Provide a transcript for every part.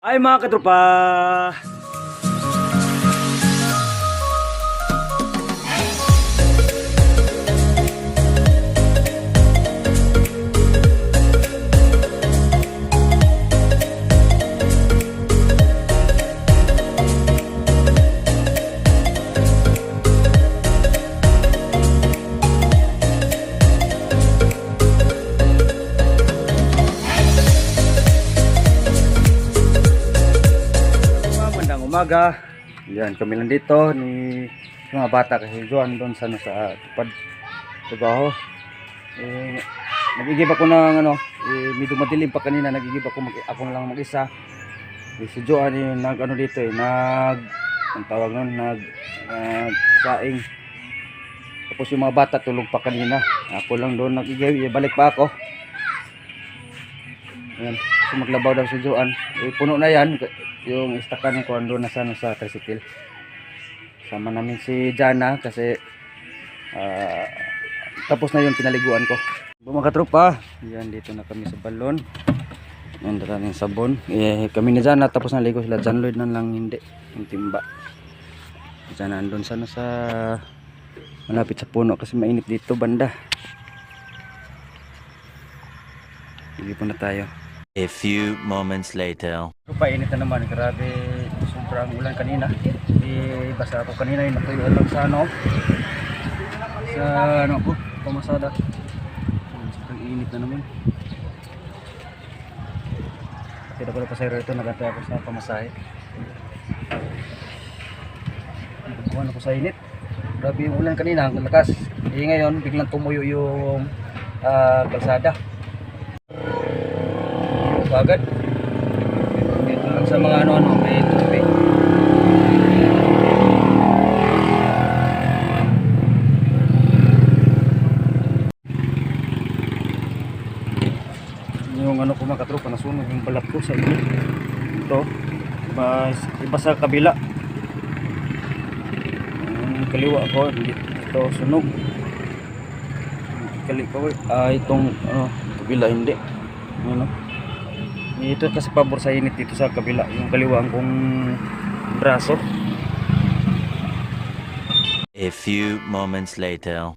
Ay mga katropa! Umaga. Yan, kami lang dito ni mga bata kasi Juan doon sa, ano, sa tupad trabaho. Eh, nagigib ako ng ano, eh, medyo madilim pa kanina, nagigib ako, mag, ako lang mag-isa. Eh, si Joan eh, nag ano dito eh, nag, ang tawag nun, nag, nag saing. Tapos yung mga bata tulog pa kanina. Ako lang doon nagigib, eh, balik pa ako. Ayan, so maglabaw daw si Joan. Eh, puno na yan, yung istakan ko ando na sa, ano, sa tricycle. Sama namin si Jana kasi ah, tapos na yung pinaliguan ko. Mga tropa, yan dito na kami sa balon. Yan dala ng sabon. Eh, kami ni Jana tapos na ligo sila. John Lloyd na lang hindi. Yung timba. Jana andun sana sa malapit sa puno kasi mainit dito banda. Hindi po na tayo. A few moments later. Painit na naman, grabe, sobrang ulan kanina. Di basa ako kanina, yung natuyuan lang sa ano, sa ano po, pamasada. Sobrang init na naman. Kasi ako na pasayro ito, nagantay ako sa pamasahe. Nagkuhan ako sa init. Grabe yung ulan kanina, ang lakas. Eh ngayon, biglang tumuyo yung ah, kalsada. Agad. Dito lang sa mga ano-ano, may tubig. Yung ano ko mga katropa, nasunog yung balat ko sa inyo. Ito, iba, iba sa kabila. Yung kaliwa ko, hindi ito sunog. Kali ko, ah, itong ano, kabila hindi. Ano? Ito kasi pabor sa init dito sa kabila, yung kaliwaan kong braso. A few moments later.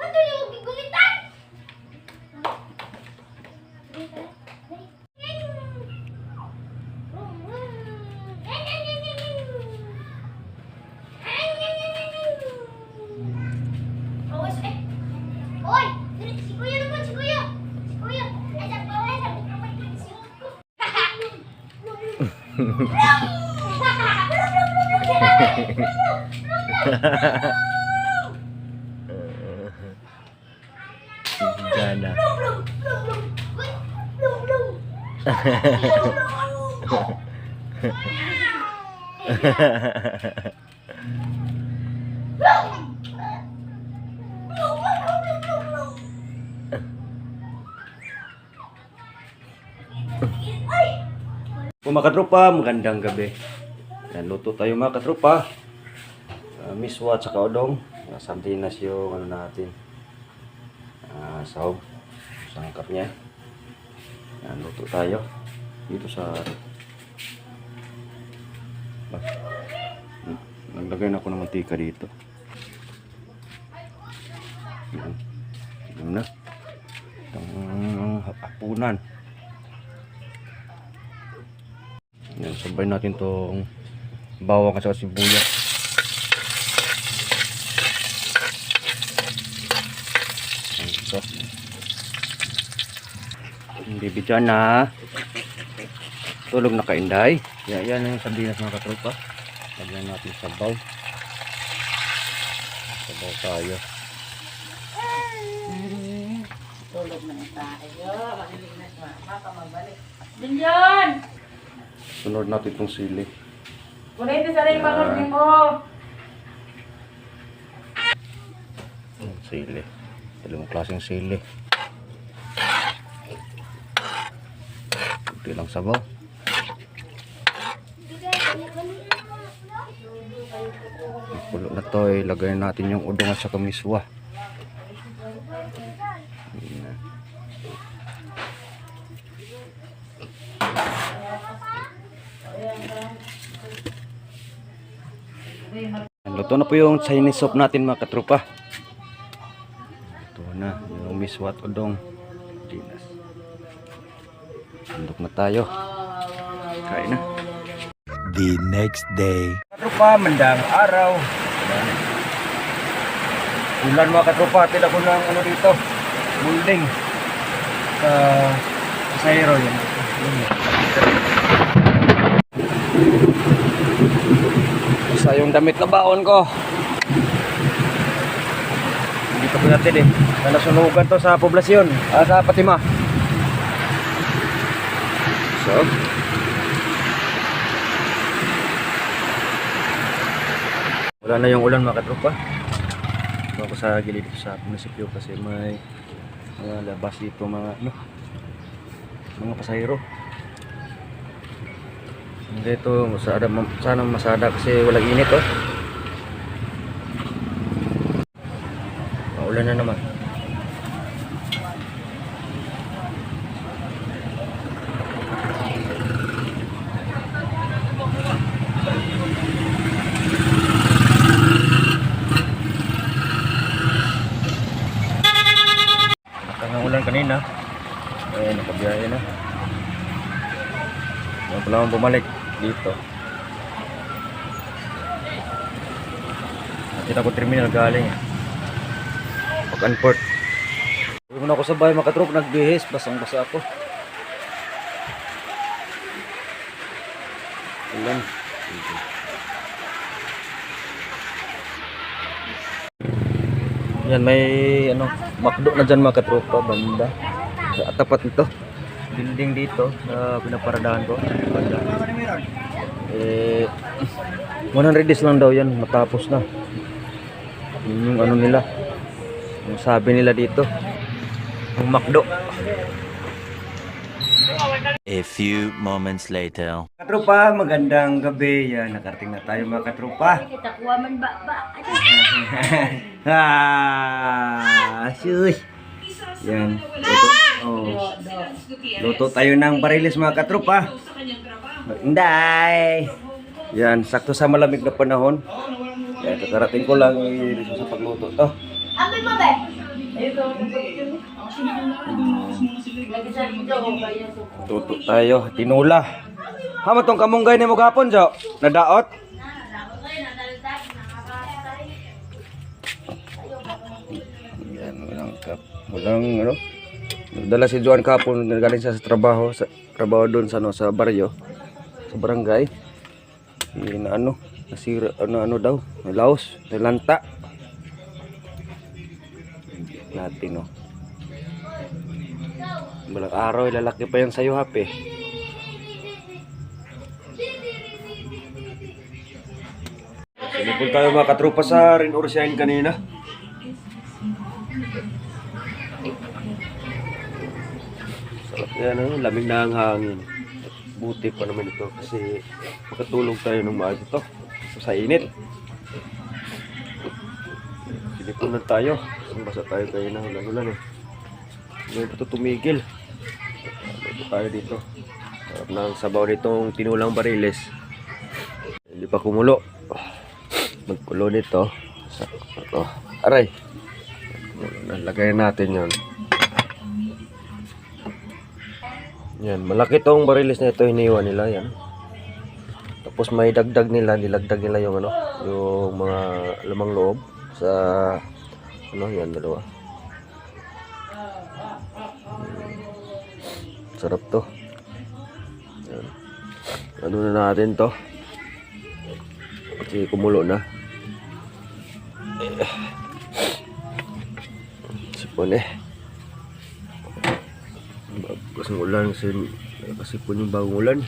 Ano yung gigulitan? Hoy! Si Kuya naman, si Kuya! Si Kuya! Nasa bawal, sabi ko may pansin ko. Jana. Po mga katropa, magandang gabi. Yan, luto tayo mga katropa. Uh, miswa at saka odong. Uh, sardinas yung ano natin. Uh, sahog. Sangkap niya. Yan, luto tayo. Dito sa... Ah, Naglagay na ako ng mantika dito. Yan. Yan na. Itong hapunan. Yan, sabay natin tong bawang at saka sibuyas. Ito. Yung Bibi dyan na. Tulog na kainday. Yan, yan yung sardinas mga katropa. Lagyan natin sabaw. Sabaw tayo. Tulog na tayo. Malilinas na. Baka magbalik. Dilyon! Sunod natin itong sili. Kuna ito sa rin pangod mo. Sili. Dalawang klaseng sili. Kunti lang sabaw. Pulo na to, ilagay natin yung udong at saka miswa. Ito na po yung Chinese soup natin mga katropa. Ito na, yung miswat udong. Dinas. Sandok na tayo. Kain na. The next day. Katropa, mandang araw. Ulan mga katropa, tila ko ng ano dito. Building. Sa Sairo yan. Isa yung damit na baon ko. Dito po natin eh. Na nasunugan to sa poblasyon. Ah, sa Patima. So, Wala na yung ulan mga katropa. Ito ako sa gilid dito sa munisipyo kasi may mga labas dito mga ano mga pasahero. Hindi ito masada, sana masada kasi walang init oh. Maulan na naman. Ulan kanina. Eh, nakabiyahe na. Wala pala akong bumalik dito. Nakita ko terminal galing. Pag-unport. Uwi muna ako sa mga katrop, nagbihis, basang-basa ako. Ulan. Yan may ano, makdo na dyan mga katropa, banda. Sa tapat nito. Building dito sa pinaparadahan ko. Eh, 100 days lang daw yan, matapos na. Yun yung ano nila. Yung sabi nila dito. Yung makdo. A few moments later. Katropa, magandang gabi. Yan, nakarating na tayo mga katropa. Kita kuha man ba ba. Ah, shush. Yan. Luto, oh. Luto tayo ng barilis mga katropa. Inday. Yan, sakto sa malamig na panahon. Yan, kakarating ko lang eh, sa pagluto to. Amoy mo ba? Tuto tayo, tinula. Hama tong kamunggay ni mo gapon, Jo. Nadaot. Yan, walang kap. Walang, ano. Nagdala si Juan kapon, galing siya sa trabaho, sa trabaho doon sa, ano, sa baryo, sa barangay. Eh, na ano, nasira, ano, ano daw, laos, may lanta. Natin, no. Balang araw, lalaki pa yan sa'yo, hape. Sinipon tayo mga katrupa sa Rin Orsiain kanina. Yan, ano? lamig na ang hangin. Buti pa naman ito kasi makatulog tayo ng maaga ito sa init. Sinipon na tayo. Ang basa tayo tayo na ulan-ulan eh. Ngayon ito tumigil. Ito tayo dito. Sarap ng sabaw nitong tinulang bariles. Hindi pa kumulo. Magkulo nito. Sa, ito. Aray. Nalagay natin yon. Yan, malaki tong bariles na ito iniwan nila yan. Tapos may dagdag nila, nilagdag nila yung ano, yung mga lamang loob sa ano yan dalawa. Sarap to. Ano na natin to? Kasi kumulo na. Eh. Sipon eh. Bagus ng ulan kasi nakasipon yung bagong ulan.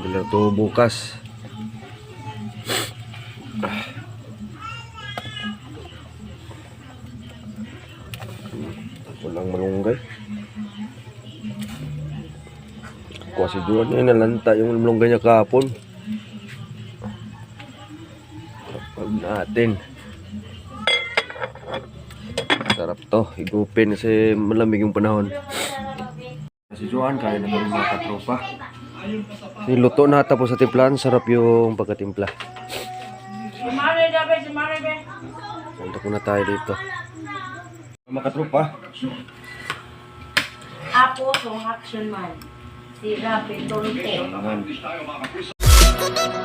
Bila to bukas. Walang malunggay. Kuha si Juan na nalanta yung malunggay niya kahapon. Pag natin. Sa Sarap to. Igupin kasi malamig yung panahon. Si Joan, kaya na kami mga katropa. Niluto na tapos sa timplahan. Sarap yung pagkatimpla. Santa ko na tayo dito. Mga katropa. Apo, song action man. Si Rapi Tolte. Kailangan.